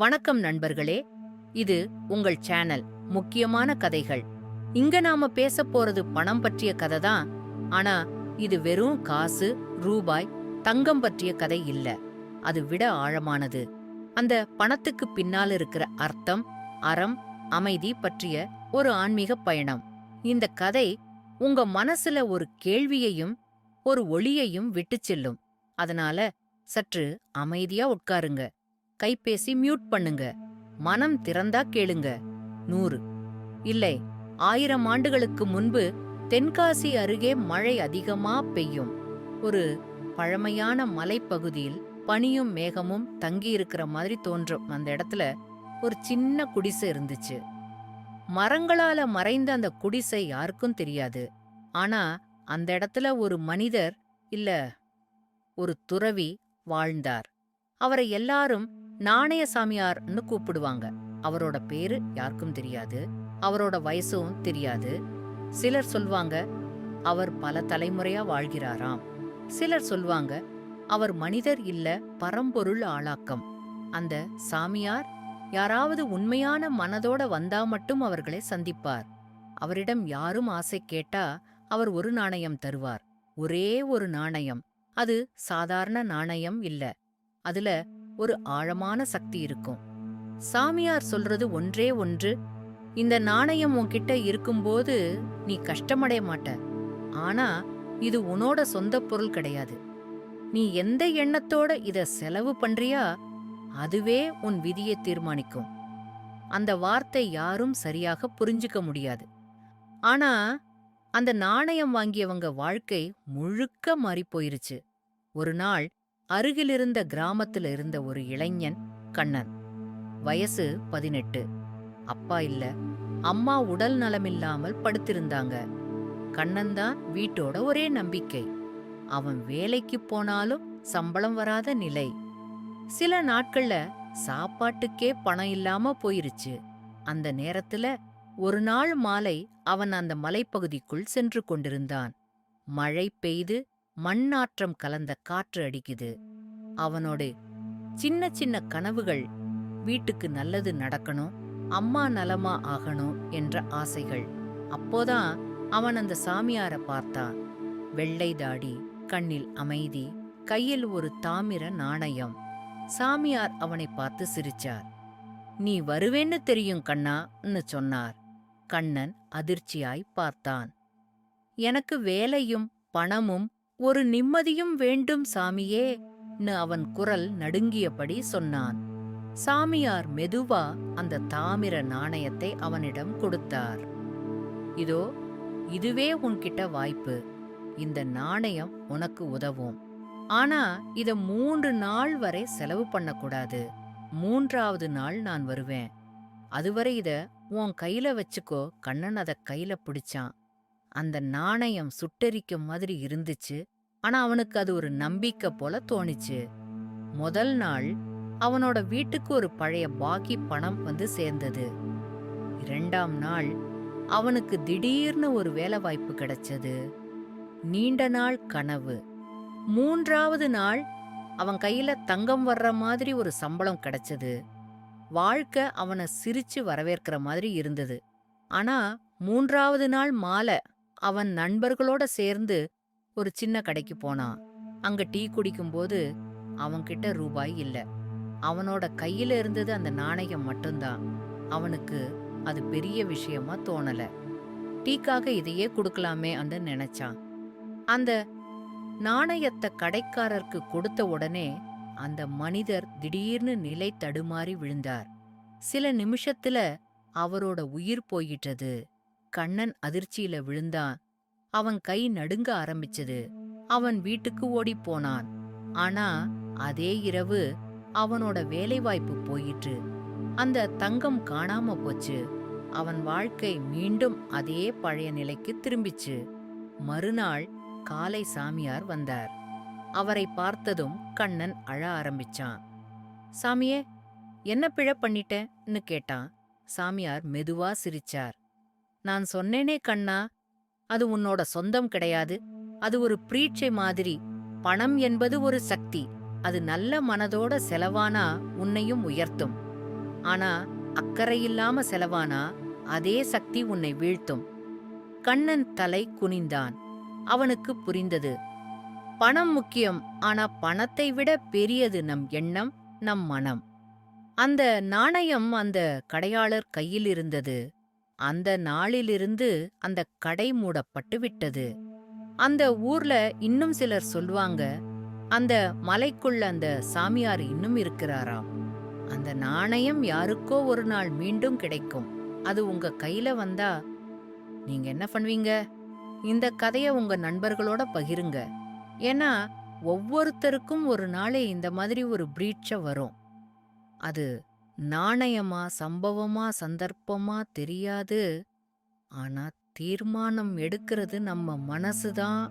வணக்கம் நண்பர்களே. இது உங்கள் சேனல் முக்கியமான கதைகள். இங்க நாம பேச போறது பணம் பற்றிய கதை தான். ஆனா இது வெறும் காசு ரூபாய் தங்கம் பற்றிய கதை இல்ல. அது விட ஆழமானது. அந்த பணத்துக்கு பின்னால் இருக்கிற அர்த்தம் அறம் அமைதி பற்றிய ஒரு ஆன்மீக பயணம். இந்த கதை உங்க மனசுல ஒரு கேள்வியையும் ஒரு ஒளியையும் விட்டுச் செல்லும். அதனால சற்று அமைதியா உட்காருங்க. கைபேசி மியூட் பண்ணுங்க. மனம் திறந்தா கேளுங்க. நூறு. இல்லை ஆயிரம் ஆண்டுகளுக்கு முன்பு தென்காசி அருகே மழை அதிகமா பெய்யும். ஒரு பழமையான மலைப்பகுதியில் பனியும் மேகமும் தங்கி இருக்கிற மாதிரி தோன்றும். அந்த இடத்துல ஒரு சின்ன குடிசை இருந்துச்சு. மரங்களால மறைந்த அந்த குடிசை யாருக்கும் தெரியாது. ஆனா அந்த இடத்துல ஒரு மனிதர் இல்ல ஒரு துறவி வாழ்ந்தார். அவரை எல்லாரும் நாணய சாமியார்னு கூப்பிடுவாங்க. அவரோட பேரு யாருக்கும் தெரியாது. அவரோட வயசும் தெரியாது. சிலர் சொல்வாங்க அவர் பல தலைமுறையா வாழ்கிறாராம். சிலர் சொல்வாங்க அவர் மனிதர் இல்ல பரம்பொருள் ஆளாக்கம். அந்த சாமியார் யாராவது உண்மையான மனதோட வந்தா மட்டும் அவர்களை சந்திப்பார். அவரிடம் யாரும் ஆசை கேட்டா அவர் ஒரு நாணயம் தருவார். ஒரே ஒரு நாணயம். அது சாதாரண நாணயம் இல்ல. அதுல ஒரு ஆழமான சக்தி இருக்கும். சாமியார் சொல்றது ஒன்றே ஒன்று. இந்த நாணயம் உன்கிட்ட இருக்கும்போது நீ கஷ்டமடைய மாட்ட. ஆனா இது உன்னோட சொந்த பொருள் கிடையாது. நீ எந்த எண்ணத்தோட இத செலவு பண்றியா அதுவே உன் விதியை தீர்மானிக்கும். அந்த வார்த்தை யாரும் சரியாக புரிஞ்சுக்க முடியாது. ஆனா அந்த நாணயம் வாங்கியவங்க வாழ்க்கை முழுக்க மாறிப் போயிருச்சு. ஒரு நாள் அருகிலிருந்த கிராமத்துல இருந்த ஒரு இளைஞன் கண்ணன். வயசு பதினெட்டு. அப்பா இல்ல. அம்மா உடல் நலமில்லாமல் படுத்திருந்தாங்க. கண்ணன் தான் வீட்டோட ஒரே நம்பிக்கை. அவன் வேலைக்கு போனாலும் சம்பளம் வராத நிலை. சில நாட்கள்ல சாப்பாட்டுக்கே பணம் இல்லாம போயிருச்சு. அந்த நேரத்துல ஒரு நாள் மாலை அவன் அந்த மலைப்பகுதிக்குள் சென்று கொண்டிருந்தான். மழை பெய்து மண்ணாற்றம் கலந்த காற்று அடிக்குது. அவனோட சின்ன சின்ன கனவுகள் வீட்டுக்கு நல்லது நடக்கணும் அம்மா நலமா ஆகணும் என்ற ஆசைகள். அப்போதான் அவன் அந்த சாமியார பார்த்தான். வெள்ளை தாடி கண்ணில் அமைதி கையில் ஒரு தாமிர நாணயம். சாமியார் அவனை பார்த்து சிரிச்சார். நீ வருவேன்னு தெரியும் கண்ணான்னு சொன்னார். கண்ணன் அதிர்ச்சியாய் பார்த்தான். எனக்கு வேலையும் பணமும் ஒரு நிம்மதியும் வேண்டும் சாமியே அவன் குரல் நடுங்கியபடி சொன்னான். சாமியார் மெதுவா அந்த தாமிர நாணயத்தை அவனிடம் கொடுத்தார். இதோ இதுவே உன்கிட்ட வாய்ப்பு. இந்த நாணயம் உனக்கு உதவும். ஆனா இத மூன்று நாள் வரை செலவு பண்ணக்கூடாது. மூன்றாவது நாள் நான் வருவேன். அதுவரை இத உன் கையில வச்சுக்கோ கண்ணன் அத கையில பிடிச்சான். அந்த நாணயம் சுட்டரிக்க மாதிரி இருந்துச்சு. ஆனா அவனுக்கு அது ஒரு நம்பிக்கை போல தோணிச்சு. முதல் நாள் அவனோட வீட்டுக்கு ஒரு பழைய பாக்கி பணம் வந்து சேர்ந்தது. இரண்டாம் நாள் அவனுக்கு திடீர்னு ஒரு வேலை வாய்ப்பு கிடைச்சது. நீண்ட நாள் கனவு. மூன்றாவது நாள் அவன் கையில தங்கம் வர்ற மாதிரி ஒரு சம்பளம் கிடைச்சது. வாழ்க்கை அவனை சிரிச்சு வரவேற்கிற மாதிரி இருந்தது. ஆனா மூன்றாவது நாள் மாலை அவன் நண்பர்களோட சேர்ந்து ஒரு சின்ன கடைக்கு போனான். அங்க டீ குடிக்கும்போது அவன்கிட்ட ரூபாய் இல்ல. அவனோட கையில இருந்தது அந்த நாணயம் மட்டும்தான். அவனுக்கு அது பெரிய விஷயமா தோணல. டீக்காக இதையே கொடுக்கலாமே அந்த நினைச்சான். அந்த நாணயத்தை கடைக்காரருக்கு கொடுத்த உடனே அந்த மனிதர் திடீர்னு நிலை தடுமாறி விழுந்தார். சில நிமிஷத்துல அவரோட உயிர் போயிட்டது. கண்ணன் அதிர்ச்சியில விழுந்தான். அவன் கை நடுங்க ஆரம்பிச்சது. அவன் வீட்டுக்கு ஓடிப் போனான். ஆனா அதே இரவு அவனோட வேலைவாய்ப்பு போயிற்று. அந்த தங்கம் காணாம போச்சு. அவன் வாழ்க்கை மீண்டும் அதே பழைய நிலைக்கு திரும்பிச்சு. மறுநாள் காலை சாமியார் வந்தார். அவரை பார்த்ததும் கண்ணன் அழ ஆரம்பிச்சான். சாமியே என்ன பிழை பண்ணிட்டேன்னு கேட்டான். சாமியார் மெதுவா சிரிச்சார். நான் சொன்னேனே கண்ணா அது உன்னோட சொந்தம் கிடையாது. அது ஒரு பிரீட்சை மாதிரி. பணம் என்பது ஒரு சக்தி. அது நல்ல மனதோட செலவானா உன்னையும் உயர்த்தும். ஆனா அக்கறையில்லாம செலவானா அதே சக்தி உன்னை வீழ்த்தும். கண்ணன் தலை குனிந்தான். அவனுக்கு புரிந்தது. பணம் முக்கியம் ஆனா பணத்தை விட பெரியது நம் எண்ணம் நம் மனம். அந்த நாணயம் அந்த கடையாளர் கையில் இருந்தது. அந்த நாளிலிருந்து அந்த கடை மூடப்பட்டு விட்டது. அந்த ஊர்ல இன்னும் சிலர் சொல்வாங்க அந்த மலைக்குள்ள அந்த சாமியார் இன்னும் இருக்கிறாராம். அந்த நாணயம் யாருக்கோ ஒரு நாள் மீண்டும் கிடைக்கும். அது உங்க கையில வந்தா நீங்க என்ன பண்ணுவீங்க? இந்த கதைய உங்க நண்பர்களோட பகிருங்க. ஏன்னா ஒவ்வொருத்தருக்கும் ஒரு நாளே இந்த மாதிரி ஒரு பிரீட்ச வரும். அது நாணயமா சம்பவமா சந்தர்ப்பமா தெரியாது. ஆனா தீர்மானம் எடுக்கிறது நம்ம மனசுதான்.